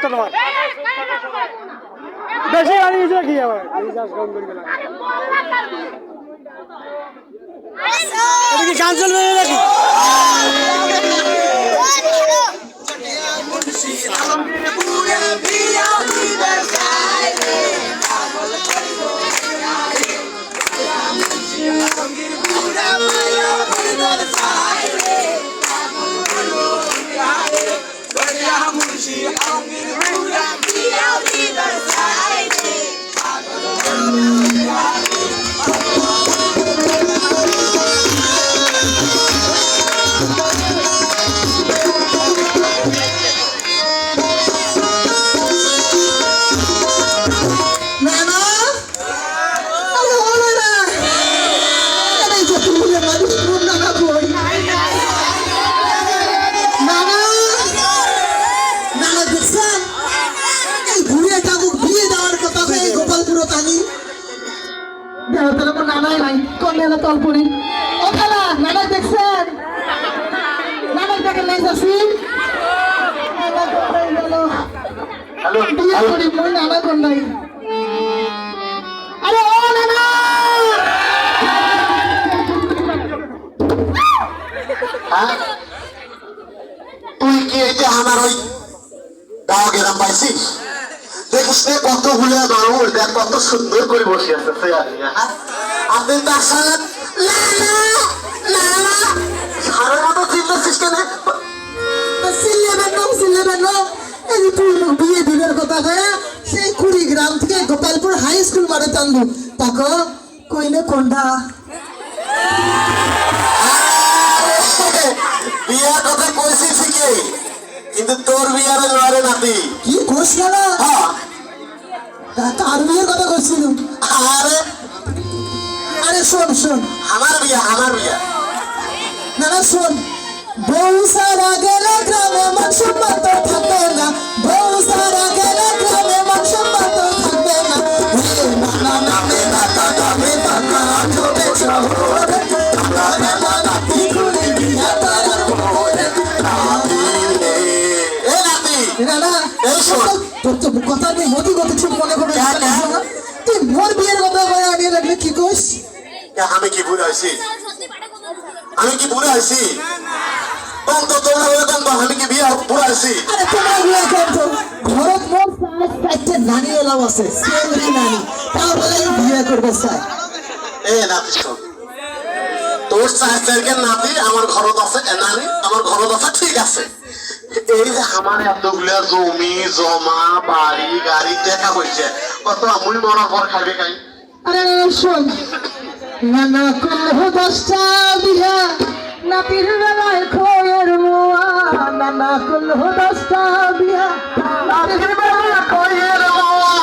ব্যাপারটা তোমার বেশি গেছে কি আবার? রিচার্জ কম করবে না এটা কি গান চলবে না নাকি নানা নানা কোন আরে ও নানা হ্যাঁ? তুই কি এই যে আমার ওই দাও গেরাম পাইছিস? দেখিস নে কতগুলো মানুষ দেখ কত সুন্দর করে বসে আছে চেয়ারে, হ্যাঁ? আপনি তার সাথে সারের মতো চিল্লাছিস কেন? বেনো এই যে তুই বিয়ে দিনের কথা কয়া সেই কুড়িগ্রাম থেকে গোপালপুর হাই স্কুল মারে টানলু। তাকো কইনে কোনটা? বিয়ার কথা কইছিস ঠিকই কিন্তু তোর বিয়ারে লড়ে নাতি। কি কোস গেল হ্যাঁ। তার বিয়ের কথা কইছিল। আরে আরে শোন শোন। আমার বিয়া আমার বিয়া। না না শোন। বউ সারা গেলে গ্রামে মান সম্মান তো থাকবে না। বউ সারা গেলে গ্রামে মান সম্মান তো থাকবে না। হে নানা নামে নাতা নামে নাতা ছোটে শহরে। নামে নাতি ঘুরে বিয়া করার মোরে এ নাতি না না এই শোন। তোর তো কথা নেই মতি কথা ঠিক মনে করবে হ্যাঁ, হ্যাঁ। তুই মোর বিয়ের কথা বলে রাখলে কি কইস? আমি কি বুড়া হয়েছি? আমি কি বুড়া হয়েছি তখন তো তোমরা বলে দেন আমি কি বিয়ে বুড়া হয়েছি আরে তোমরা বিয়ে করছ ঘরত মোর সাত চারটে নানি এলাম আছে সেমরি নানি। তাও বলে এই করবে স্যার? এ নাতি শোন। তোর চার নাতি আমার ঘরত আছে নানি আমার ঘরত আছে ঠিক আছে। এই যে আমার এতগুলা জমি জমা বাড়ি গাড়ি দেখা হয়েছে কত আমুল মরার পর খাবে আরে শোন নানা করল দশটা বিয়া নাতির বেলায় খয়ের মোয়া। নানা করল দশটা বিয়া নাতির বেলায় খয়ের মোয়া।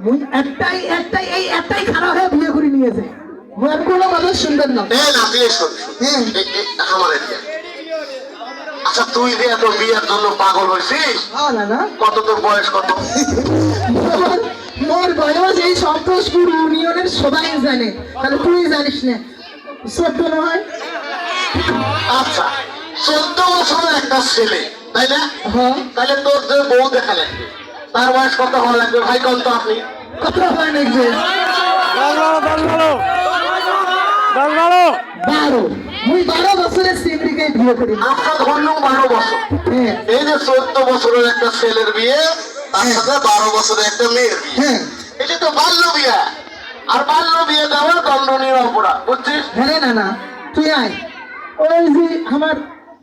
মুই একটাই একটাই এই একটাই খারাপ হয়ে বিয়ে করে নিয়েছে মুই আর কোনো কথা সুন্দর না। এ নাতি এ শোন। এ- এ- আমার আচ্ছা তুই যে এত বিয়ের জন্য পাগল হয়েছিস না না কত তোর বয়স কত? মোর- বয়স এই সন্তোষপুর ইউনিয়নের সবাই জানে। তাহলে তুই জানিস না। নয় আচ্ছা চোদ্দ বছরের একটা ছেলে তাই না? হ্যাঁ। তাহলে তোর বউ দেখা লাগবে। তার বয়স কত হওয়া লাগবে? ভাই কন তো আপনি। কত হয় নাকি বারো। মুই বারো বছরের সিমরিকে বিয়ে করি। আপনার ধরলাম বারো বছর। হ্যাঁ। এই যে চোদ্দ বছরের একটা ছেলের বিয়ে তার হ্যাঁ। সাথে বারো বছরের একটা মেয়ের বিয়ে। হ্যাঁ। এটা তো বাল্য বিয়ে। আর বাল্য বিয়ে দেওয়ার দণ্ডনীয় অপরাধ বুঝছিস? হ্যাঁ না না তুই আয়। ওই যে আমার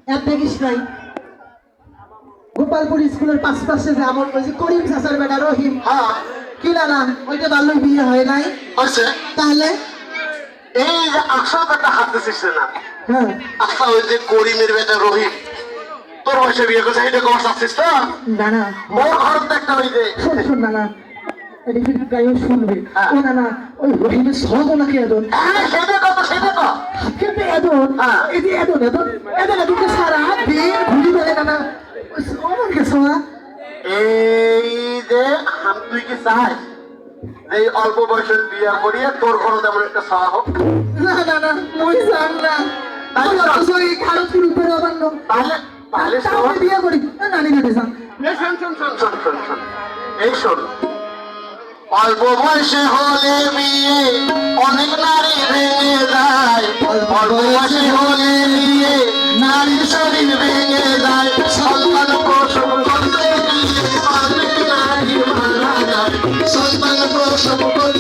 এক দেখিস নাই। গোপালপুর স্কুলের পাশে পাশে যে আমার ওই যে করিম চাচার বেটা রহিম হ্যাঁ কি না ওইটা বাল্য বিয়ে হয় নাই। হয়েছে তাহলে? এই যে আশা বেটা হাত দিছিস না? হ্যাঁ। আশা ওই যে করিমের বেটা রহিম। তোর বয়সে বিয়ে করছে এটা কমার চাচ্ছিস তো? না না। ওর ঘর দেখতে ওই যে শোন শোন না না এটা কি গায়ে শুনবে। হ্যাঁ। ও না না ওই রহিমের সহ ওনাকে এদন? হ্যাঁ কিন্তু এদন? হ্যাঁ। এই যে এদন এদন এদন এদনকে সারা দিন ঘুরি বেড়ে না না ওনাকে শোনা। এই যে হাম তুই কি চাস? এই অল্প বয়সের বিয়ে করিয়ে তোর ঘরে তেমন একটা সাহা হোক। না না না মই জান না। তাই। অথচ এই খারাপ করে উপরে আবার তাহলে তাহলে তাহলে করি। না নানি শোন শোন শোন শোন শোন শোন। এই শোন। অল্প বয়সে হলে বিয়ে, অনেক নারী ভেঙে যায়। অল্প বয়সে হলে বিয়ে নারীর শরীর ভেঙে যায়। সন্তান প্রসব করতে গিয়ে নারী মারা যায়। সন্তান প্রসব করতে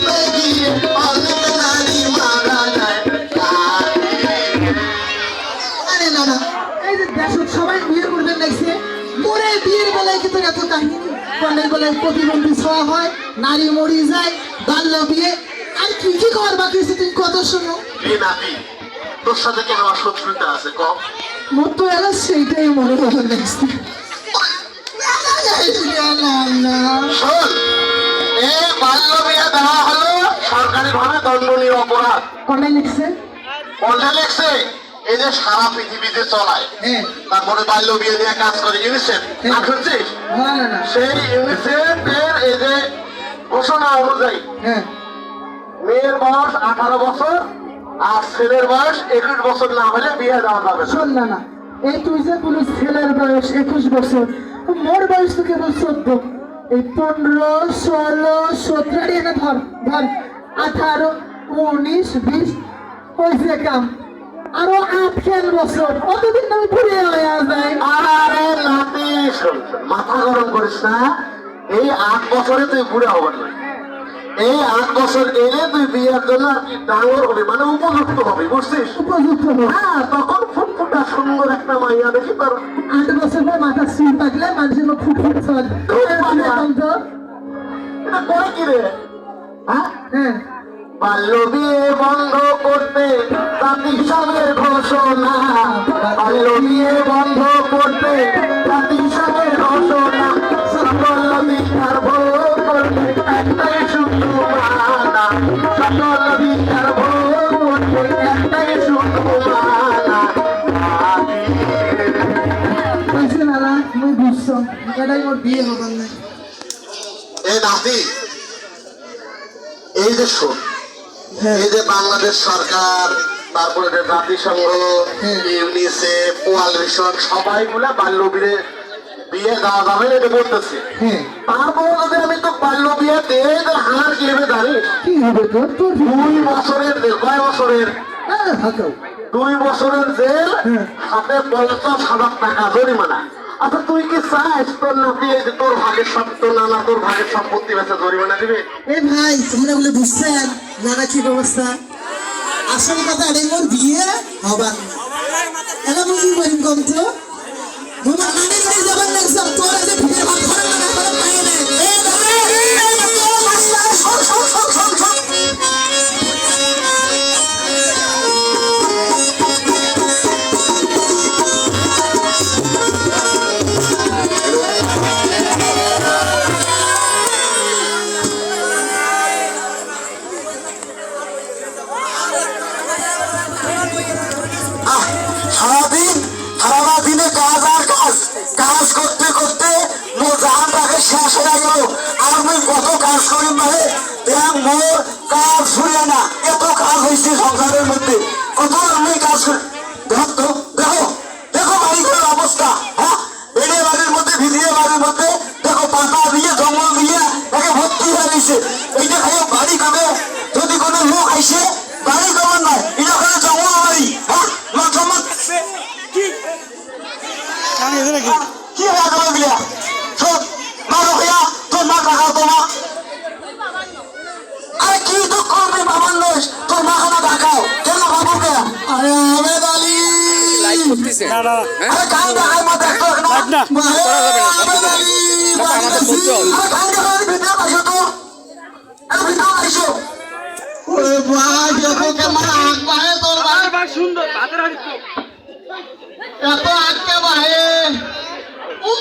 কলের প্রতিবন্ধী ছোঁয়া হয় নারী মরি যায় বাল্য বিয়ে আর কি কি করার বাকি আছে? তুমি কত শোনো। তোর সাথে কেন আমার শত্রুতা আছে কম তো এলা সেইটাই মনে হলো শোন বাল্য বিয়ে দেওয়া হলো সরকারি ভাবে দণ্ডনীয় অপরাধ। কন্যাই লিখছে? কোনটা লেখছে? এই যে সারা পৃথিবীতে চলায় হ্যাঁ। তারপরে বাল্য বিয়ে নিয়ে কাজ করে ইউনিসেফ শুনছিস না সেই ইউনিসেফ এর এই যে ঘোষণা অনুযায়ী হ্যাঁ। মেয়ের বয়স আঠারো বছর আর ছেলের বয়স একুশ বছর না হলে বিয়ে দেওয়া যাবে শোন না না। এই তুই যে বলিস ছেলের বয়স একুশ বছর মোর বয়স তো কেবল চোদ্দ। এই পনেরো ষোলো সতেরো ধর ধর আঠারো উনিশ বিশ হয়েছে কাম। আরও খেল বছর। অতদিন আমি ঘুরে হয়ে যায় আরে শোন, মাথা গরম করিস না। এই আট বছরে তুই বুড়ে হবার না এই আট বছর এলে তুই বিয়ের জন্য ডাঙর হবে মানে উপযুক্ত হবে বুঝছিস? উপযুক্ত হ্যাঁ তখন ফুটফুটা সুন্দর একটা মাইয়া দেখি তোর আট বছর পর মাথা চুল থাকলে মানুষের মুখ ফুট ফুট চল তো এটা করে কি রে? হ্যাঁ? হ্যাঁ। বাল্য বিয়ে বন্ধ করতে জাতিসংঘের ঘোষণা। বাল্য বিয়ে বন্ধ করতে জাতিসংঘের ঘোষণা। সকল বিচার ভোগ করতে একটাই শুধু সকল বিচার ভোগ করতে একটাই শুধু বুঝছি এটাই মোর বিয়ে হবার না এই নাতি এই যে শোন এই যে বাংলাদেশ সরকার তারপরে যে জাতিসংঘ হ্যাঁ। ইউনিসেফ ওয়াল মিশন সবাই গুলা বাল্য বিয়ে বিয়ে দেওয়া যাবে এটা বলতেছে। হ্যাঁ। তারপর যদি আমি তো বাল্য বিয়ে দিয়ে হার কি হবে জানিস কি হবে তোর? তোর দুই বছরের কয় বছরের? হ্যাঁ দুই বছরের জেল হ্যাঁ। সাথে পঞ্চাশ হাজার টাকা জরিমানা। আচ্ছা তুই কি চাস তোর নাতি তোর ভাগের সব তোর নানা তোর ভাগের সম্পত্তি বেচে জরিমানা দিবে এ ভাই তোমরা বলে বুঝছেন নানা কি ব্যবস্থা আসল কথা এটাই মোর বিয়ে হবার এলা বুঝি করিম কম তো তোমার নানি বাড়ি যাবার না সব তোর আজ ভিড়ে ভাত খাবে না করে পাই না এ ভাই এ তো মাস্টার শোন শোন কাজ করতে করতে শেষ হয়ে গেল। আর কত কাজ করি মানে দেখ মোর কাজ ছুড়ে না, এত কাজ হয়েছে সংসারের মধ্যে। কত আমি কাজ করি। দেখো তো, দেখো দেখো বাড়িঘরের অবস্থা হ্যাঁ? বেড়ে বাড়ির মধ্যে, ভিজিয়ে বাড়ির মধ্যে, দেখো পাতা দিয়ে জঙ্গল দিয়ে একে ভর্তি হয়ে গেছে। আগ বাহে তোর ভাই সুন্দর তাদের আগে এত আটকে বাহে ও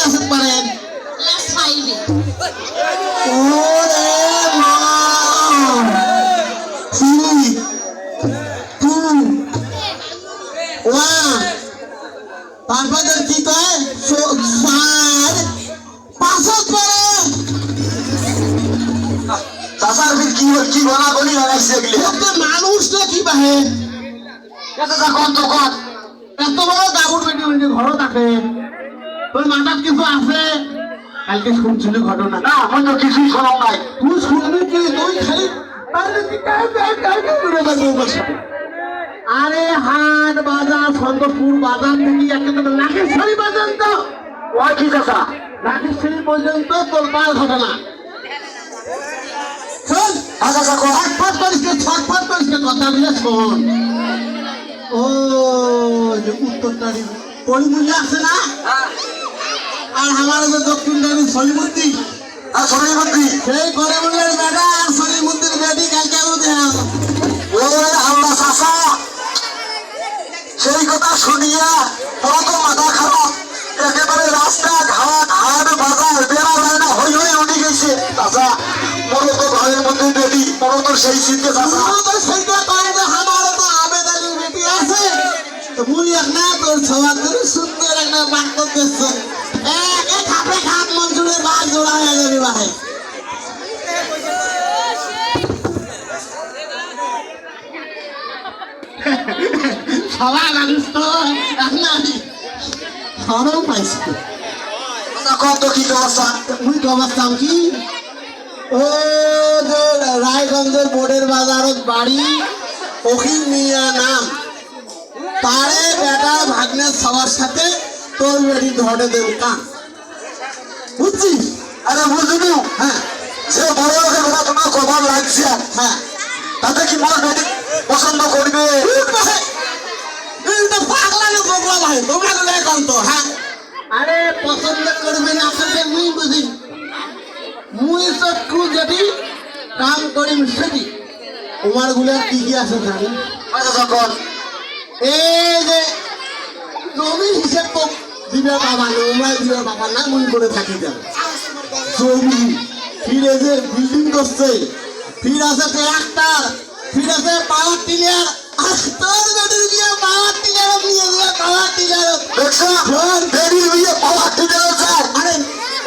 আসলি ওরে মা তুই তুই ওয়া তারপরে কি কয় সার পাঁচক পরে কি বাহে এত বড় দাবুর ঘর থাকে আছে কালকে শুনছিলি ঘটনা। না আমি তো কিছুই শোনাও নাই। তুই শুনবি কি? তুই খালি আরে হাট বাজার সন্তপুর বাজার থেকে একেবারে নাগেশ্বরী পর্যন্ত। ওই কি চাচা নাগেশ্বরী পর্যন্ত তোর পাল ঘটনা শোন আচ্ছা কোন ছটফট করিস ছটফট করিস কে কথাগুলো শোন। ও যে উত্তরটারি পরিমূল্য আছে না? আর আমার যে দক্ষিণটারি সলিমুদ্দি, আর মন্ত্রী। সেই মূল্যের বেটা আর সলিমুদ্দির বেটি কালকে উঠে ওরে আল্লাহ চাচা, সেই কথা শুনিয়া তোর মাথা খারাপ। একেবারে রাস্তা, ঘাট, হাট, বাজার, বেড়া যায় না হই হই উঠে গেছে। চাচা বড় তো ঘরের মধ্যে বেটি বড় তো সেই চিন্তা তো সেইটা করে যে আমার তো আছে। এক না তোর সবার সুন্দর একটা বাক্য দিচ্ছ মঞ্জুরের বাঘ জোড়া হয়ে যাবে ভাই সবাই মানুষ তো। সরম পাইছি কত কি অবস্থা মুই কমাচ্ছাম কি? ও যে রায়গঞ্জের বোর্ডের বাজারত বাড়ি অখিল মিয়া নাম। তারে বেটা ভাগ্নের সবার সাথে তোর বেটি ধরে দেব কান। বুঝছিস? আরে বুঝলু? হ্যাঁ। সে বড় লোকের কথা তোমার কবার লাগছে। হ্যাঁ। তাতে কি মোর বেটি পছন্দ করবে? এটা পাগলা না বগলা ভাই তোমরা তো এখন তো হ্যাঁ। আরে পছন্দ করবে না মুই বুঝি। মুই যদি কাম করিম সেটি। তোমারগুলো কি কি আছে জানি। আচ্ছা যখন এই যে জমির হিসেব তো দিবে বাবা নোংরা দিবে বাবা না মুই করে থাকি যাবে। জমি ফিরে যে বিল্ডিং করছে। ফির আছে ট্রাক্টর ফির আছে পাওয়ার টিলার তোর বেটির বিয়ে পাওয়ার টিলার বিয়ে দিয়ে পাওয়ার টিলার দেখছ বেরিয়ে বিয়ে পাওয়া ঠিক আছে আরে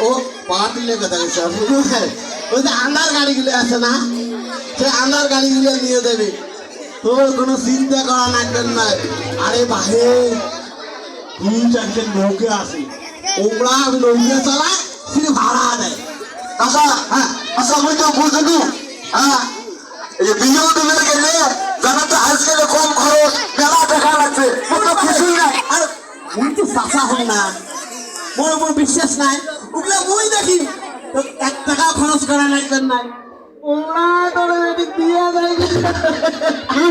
ও পাওয়ার টিলার কথা বলছে ওই যে আন্ডার গাড়িগুলো আছে না সে আন্ডার গাড়িগুলো নিয়ে দেবে তোর কোনো চিন্তা করা লাগবে না। আরে বাহে দুই চারটে নৌকে আছে। ওমরা নৌকে চালায়। ফির ভাড়া দেয় আচ্ছা হ্যাঁ আচ্ছা আমি তো বুঝলু হ্যাঁ এই যে বিয়ে গেলে জানা তো আজকাল কম খরচ মেলা টাকা লাগছে মোর তো কিছুই নাই আর মুই তো চাষা হই না মোর মোর বিশ্বাস নাই ওগুলো মুই দেখি তো এক টাকা খরচ করা লাগবে না ওমরা তোর এদিক দিয়ে যায় কি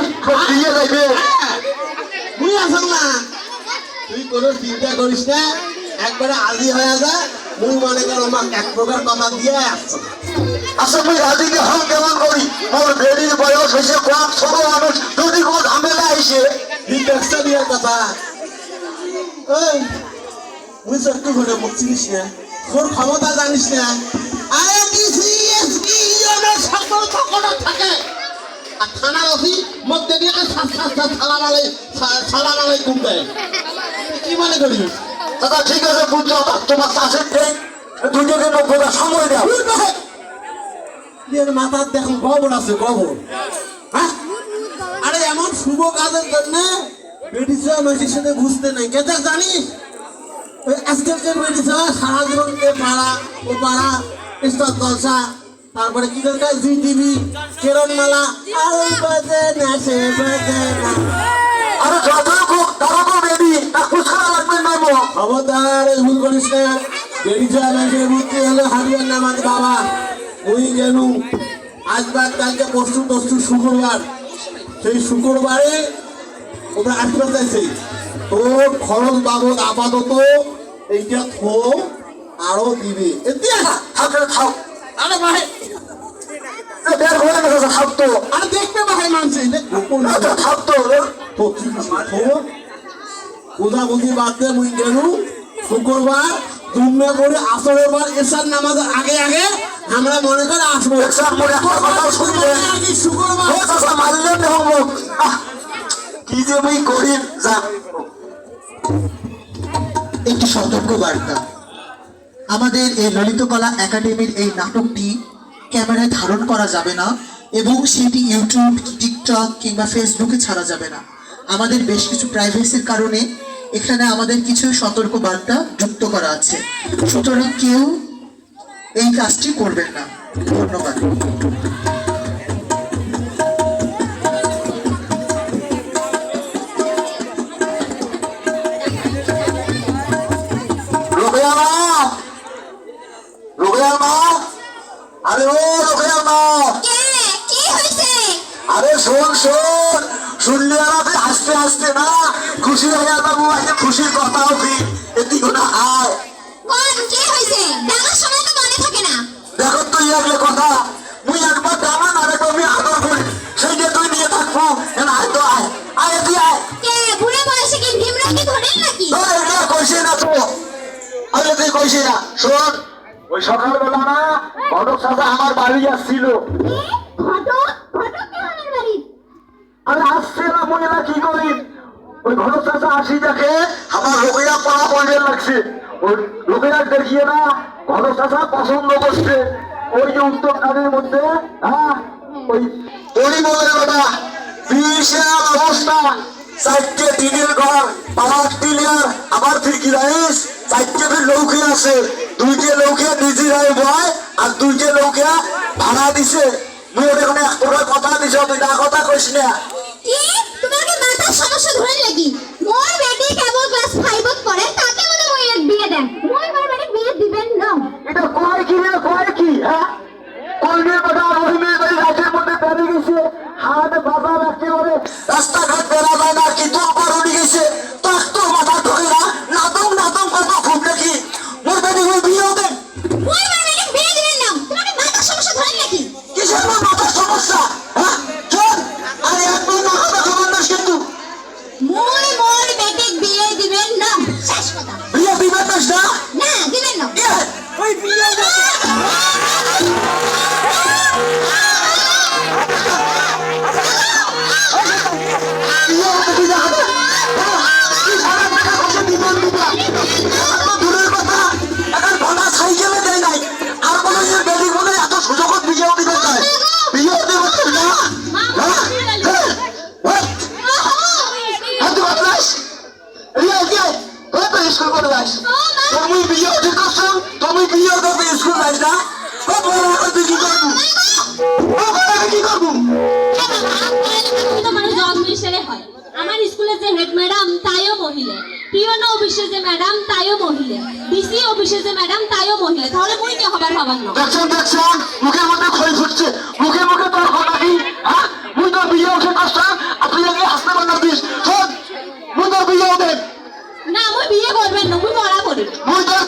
যাইবে মুই আসল না তুই কোনো চিন্তা করিস না একবারে আজি হয়ে যা মুই মনে কর আমার এক প্রকার কথা দিয়ে আসছ। আচ্ছা রাজিকে হল কেমন করি? মোর বেরির বয়স হয়েছে কম ছোট মানুষ যদি কোনো ঝামেলা আইসে কথা ওই মুই চক্কু ঘরে মুখ চিনিস না, তোর ক্ষমতা জানিস না? থাকে। আর থানার অফি মধ্যে দিয়ে সাত সাত সাত সালাম আলাইকুম দেয় কি মনে করিস? দাদা ঠিক আছে বুঝছ তোমার চাষের দুটোকে নব্বইটা সময় দাও। এর মাথার দেখুন খবর আছে খবর। হ্যাঁ? আরে এমন শুভ কাজের জন্য ব্রিটিশ মানুষের সাথে ঘুষতে নাই। কেটে জানিস ওই আজকালকার ব্রিটিশ সারা জীবন এ পাড়া ও পাড়া স্টার জলসা তারপরে কি দরকার জি টিভি কেরণমালা আর ওই বাজে না সে বাজে না। আরে যতই হোক তারও তো বেরি তা খুচরা লাগবে না মো খবরদার ভুল করিস না। ব্রিটিশ মানুষের বুদ্ধি হলো হারিয়ার নামাজ বাবা। ওই গেলু আজ কালকে পরশু তরশু শুক্রবার। সেই শুক্রবারে ওরা আসতে চাইছে তোর খরচ বাবদ আপাতত এইটা থো আরও দিবে। থাক আরে ভাই এ বের হয়ে গেছে থাকতো আরে দেখতে ভাই মানছে। গোপন তো। ঠিক আছে বাদ দে মুই গেলু। শুক্রবার করে আসরের পর এসার নামাজের আগে আগে আমরা মনে করে আসব। এসার মোড়ে একটা শুনবে। শুক্রবার? মারলেন কি যে মুই করি যা। একটি সতর্ক বার্তা। আমাদের এই ললিতকলা একাডেমির এই নাটকটি ক্যামেরায় ধারণ করা যাবে না এবং সেটি ইউটিউব টিকটক কিংবা ফেসবুকে ছাড়া যাবে না। আমাদের বেশ কিছু প্রাইভেসির কারণে এখানে আমাদের কিছু সতর্ক বার্তা যুক্ত করা আছে। সুতরাং কেউ এই কাজটি করবেন না। ধন্যবাদ। আরে ও রোকেয়া মা আরে শোন শোন! শুনলি আমাকে হাসতে হাসতে না খুশি হয়ে বাবু আজকে খুশির কথা উঠি এদিকে না আয়। কি সময় তো মনে থাকে না। দেখো তুই একলে কথা মুই একবার দামান আর একবার আমি আদর করি সেই যে তুই নিয়ে থাকব এখন আয় তো আয় আয় তুই আয়। কে বুড়ে বয়সে কি ভীমরা কি ধরেন নাকি? তোর এটা কইছে না তো। আরে তুই কইছে না শোন ওই সকালবেলা না ঘটক চাচা আমার বাড়ি আসছিল ঘটক? ঘটক আমার আরে আসছে না মহিলা, কি করি? ওই ঘর চাচা আসি দেখে, আমার লোকেরা পাড়া পড়ে লাগছে। ওই লোকেরা দেখিয়ে না ঘর চাচা পছন্দ করছে। ওই যে উত্তর কানের মধ্যে হ্যাঁ ওই পরিমলের বেটা বিশাল অবস্থা চারটে টিনের ঘর পাওয়ার টিলিয়ার আবার ফিরকি রাইস, চারটে ফির লৌকে আছে। দুইটে লৌকে নিজেরাই বয়, আর দুইটে লৌকে ভাড়া দিছে। মুই কথা দিছ তুই না কথা কইস না? কি তোমার কি মাথার সমস্যা ধরে লাগি মোর বেটি কেবল ক্লাস 5 পড়ে তাকে মনে মই এক বিয়ে দেন মই মোর বেটি বিয়ে দিবেন না এটা কয় কি না কয় কি হ্যাঁ কলমের কথা রহিমের বাড়ি রাতের মধ্যে গেছে। হাট বাজার একেবারে রাস্তাঘাট বেড়া যায় না কি দিস মুই তোর বিয়ে উঠে না মুই বিয়ে করবেন না মুই পড়া করি। মুই তোর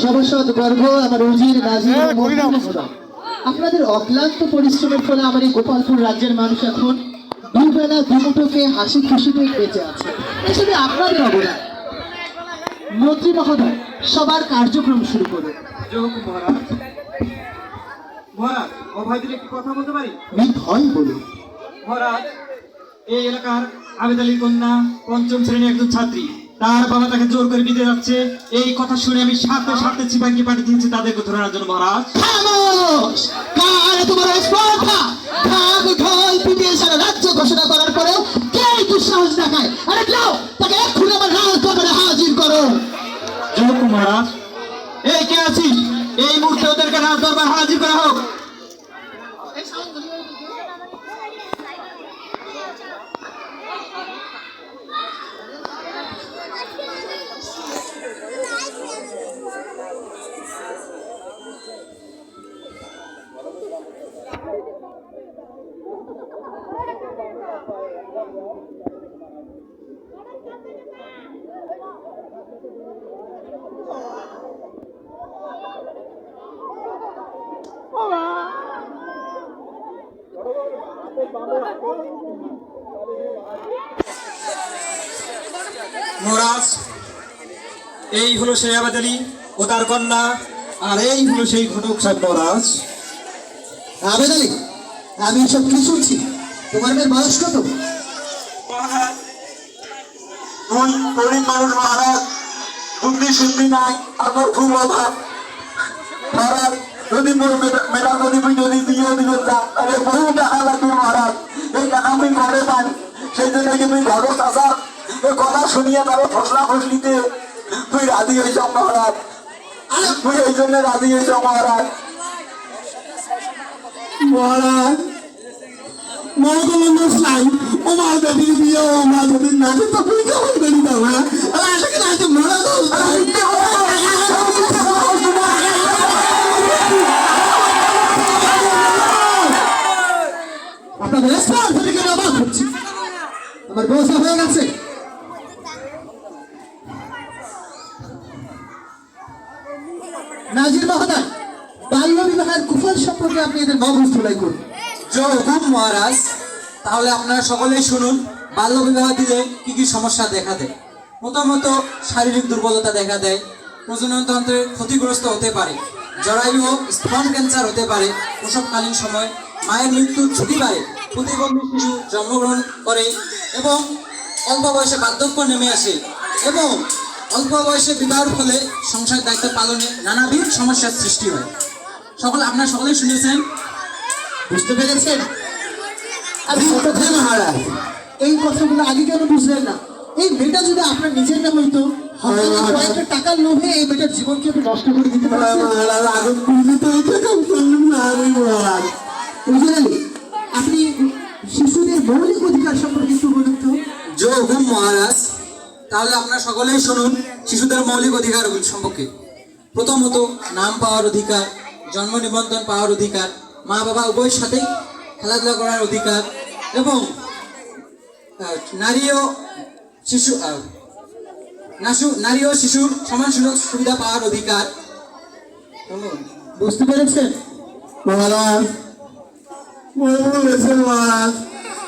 সভাসদ বর্গ আমার উজির নাজির ও মন্ত্রী মহোদয়। আপনাদের অক্লান্ত পরিশ্রমের ফলে আমার এই গোপালপুর রাজ্যের মানুষ এখন দুবেলা দুমুঠোকে হাসি খুশিতে বেঁচে আছে। এসবে আপনাদের অবদান। মন্ত্রী মহোদয় সবার কার্যক্রম শুরু করুন। যোগ মহারাজ। মহারাজ অভয়দের একটি কথা বলতে পারি? নির্ভয় বলুন মহারাজ এই এলাকার কন্যা পঞ্চম শ্রেণির একজন ছাত্রী। তার বাবা তাকে জোর করে নিতে যাচ্ছে। এই কথা শুনে আমি সাথে সাথে চিপাঙ্গি পাঠিয়ে দিয়েছি তাদেরকে ধরার জন্য মহারাজ। কার তোমার স্পর্ধা ঢাক ঢোল পিটিয়ে সারা রাজ্য ঘোষণা করার পরেও কে দুঃসাহস দেখায়। আরে যাও তাকে এক্ষুনি আমার রাজ হাজির করো। মহারাজ এই কে আছিস এই মুহূর্তে ওদেরকে রাজ দরবার হাজির করা হোক মহারাজ, এই হলো সেই আবেদ আলী ও তার কন্যা, আর এই হলো সেই ঘটক সাহেব মহারাজ। আবেদ আলী আমি সব কি শুনছি? তোমার মেয়ের বয়স কত? মহারাজ, বুদ্ধি শুদ্ধি নাই আমার খুব অভাব। মহারাজ, যদি মেলা- মেলা যদি যদি না তাহলে বহু টাকা লাগবে মহারাজ। এই টাকা আমি ঘরে পাই, সেই জন্য তুই ঘর এই কথা শুনিয়ে তারও ফসলা ফসলিতে তুই রাজি হয়েছ মহারাজ। তুই এই জন্য রাজি হয়েছ মহারাজ। মহারাজ ও ও তো তুই কেমন হচ্ছি। আমার ব্যবস্থা হয়ে গেছে। মগজ ধুলাই করুন। হুকুম মহারাজ। তাহলে আপনারা সকলেই শুনুন, বাল্য বিবাহ দিলে কি কি সমস্যা দেখা দেয়? প্রথমত শারীরিক দুর্বলতা দেখা দেয় প্রজননতন্ত্রের ক্ষতিগ্রস্ত হতে পারে, জরায়ু স্তন ক্যান্সার হতে পারে, প্রসবকালীন সময় মায়ের মৃত্যুর ঝুঁকি বাড়ে, প্রতিবন্ধী শিশু জন্মগ্রহণ করে এবং অল্প বয়সে বার্ধক্য নেমে আসে এবং অল্প বয়সে বিবাহের ফলে সংসার দায়িত্ব পালনে নানাবিধ সমস্যার সৃষ্টি হয়। সকল আপনারা সকলেই শুনেছেন? বুঝতে পেরেছেন? কোথায় মহারাজ এই কথাগুলো আগে কেন বুঝলেন না? এই মেয়েটা যদি আপনার নিজের না হইতো কয়েকটা টাকার লোভে এই মেয়েটার জীবনকে আপনি নষ্ট করে দিতে পারতেন। বুঝলেন? আপনি শিশুদের মৌলিক অধিকার সম্পর্কে একটু বলুন তো। জয় মহারাজ তাহলে আপনারা সকলেই শুনুন শিশুদের মৌলিক অধিকার সম্পর্কে। প্রথমত নাম পাওয়ার অধিকার। জন্ম নিবন্ধন পাওয়ার অধিকার, মা বাবা উভয়ের সাথেই খেলাধুলা করার অধিকার এবং নারী ও শিশু নারী ও শিশুর সমান সুযোগ সুবিধা পাওয়ার অধিকার। বুঝতে পেরেছেন? মহারাজ বলেছেন মহারাজ,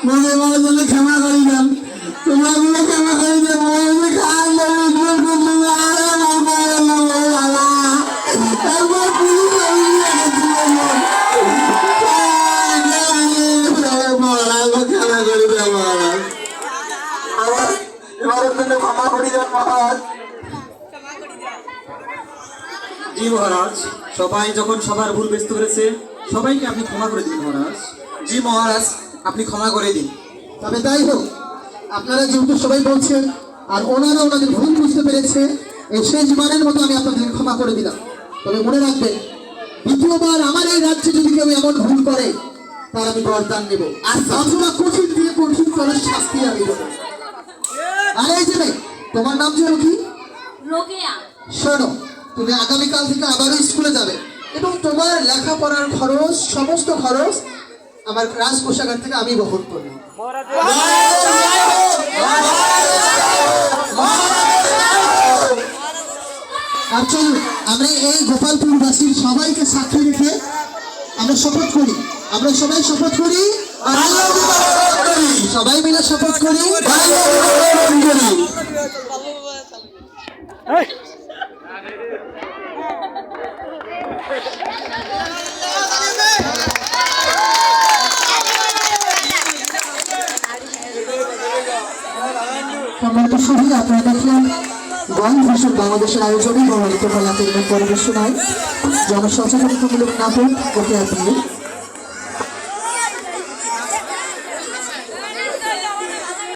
মনে মনে ক্ষমা করি দেন। তোমরা ক্ষমা করি দেন মনে সবাই যখন সবার ভুল বুঝতে পেরেছে সবাইকে আপনি ক্ষমা করে দিন মহারাজ। জি মহারাজ আপনি ক্ষমা করে দিন। তবে তাই হোক আপনারা যেহেতু সবাই বলছেন আর ওনারা ওনাদের ভুল বুঝতে পেরেছে এই শেষবারের মতো আমি আপনাদের ক্ষমা করে দিলাম। তবে মনে রাখবেন দ্বিতীয়বার আমার এই রাজ্যে যদি কেউ এমন ভুল করে তার আমি বরদান নেব। আর অথবা কঠিন দিয়ে কঠিন করার শাস্তি আমি দেবো। আর এই যে তোমার নাম যেন কি? রোকেয়া। শোনো তুমি আগামীকাল থেকে আবারও স্কুলে যাবে। এবং তোমার লেখাপড়ার খরচ, সমস্ত খরচ আমার রাজ কোষাগার থেকে আমি বহন করব। আর আমরা এই গোপালপুরবাসীর সবাইকে সাক্ষী রেখে আমরা শপথ করি। আমরা সবাই শপথ করি? সবাই মিলে শপথ করি? সম্মানিত সবাই আপনারা দেখলেন গণ ভাষণ বাংলাদেশের আয়োজনে বর্ণিত কলা পরিবেশনায়। জনসচেতনতামূলক নাটক ওকে আপনি